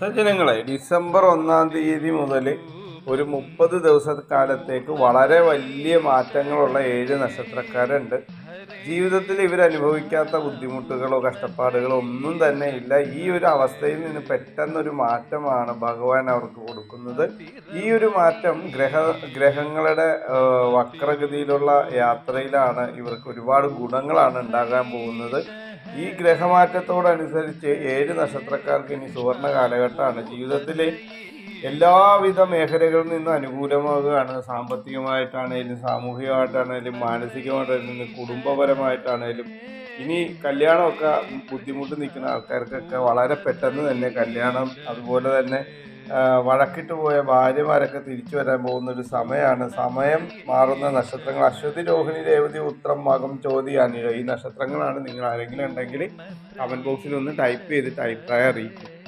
സജ്ജനങ്ങളെ ഡിസംബർ ഒന്നാം തീയതി മുതൽ ഒരു മുപ്പത് ദിവസക്കാലത്തേക്ക് വളരെ വലിയ മാറ്റങ്ങളുള്ള ഏഴ് നക്ഷത്രക്കാരുണ്ട്. ജീവിതത്തിൽ ഇവരനുഭവിക്കാത്ത ബുദ്ധിമുട്ടുകളോ കഷ്ടപ്പാടുകളോ ഒന്നും തന്നെ ഇല്ല. ഈ ഒരു അവസ്ഥയിൽ നിന്ന് പെട്ടെന്നൊരു മാറ്റമാണ് ഭഗവാൻ അവർക്ക് കൊടുക്കുന്നത്. ഈ ഒരു മാറ്റം ഗ്രഹ ഗ്രഹങ്ങളുടെ വക്രഗതിയിലുള്ള യാത്രയിലാണ് ഇവർക്ക് ഒരുപാട് ഗുണങ്ങളാണ് ഉണ്ടാകാൻ പോകുന്നത്. ഈ ഗ്രഹമാറ്റത്തോടനുസരിച്ച് ഏഴ് നക്ഷത്രക്കാർക്ക് ഇനി സുവർണ കാലഘട്ടമാണ്. ജീവിതത്തിലെ എല്ലാവിധ മേഖലകളിൽ നിന്നും അനുകൂലമാകുകയാണ്. സാമ്പത്തികമായിട്ടാണേലും സാമൂഹികമായിട്ടാണേലും മാനസികമായിട്ടാണെങ്കിലും കുടുംബപരമായിട്ടാണേലും. ഇനി കല്യാണമൊക്കെ ബുദ്ധിമുട്ട് നിൽക്കുന്ന ആൾക്കാർക്കൊക്കെ വളരെ പെട്ടെന്ന് തന്നെ കല്യാണം അതുപോലെ തന്നെ വഴക്കിട്ട് പോയ ഭാര്യമാരൊക്കെ തിരിച്ചു വരാൻ പോകുന്ന ഒരു സമയമാണ് സമയം മാറുന്ന നക്ഷത്രങ്ങൾ. അശ്വതി രോഹിണി രേവതി ഉത്രം മകം അനിഴ ഈ നക്ഷത്രങ്ങളാണ് നിങ്ങൾ ആരെങ്കിലും ഉണ്ടെങ്കിൽ കമന്റ് ബോക്സിൽ ഒന്ന് ടൈപ്പ് ചെയ്തിട്ട് അഭിപ്രായം അറിയിക്കും.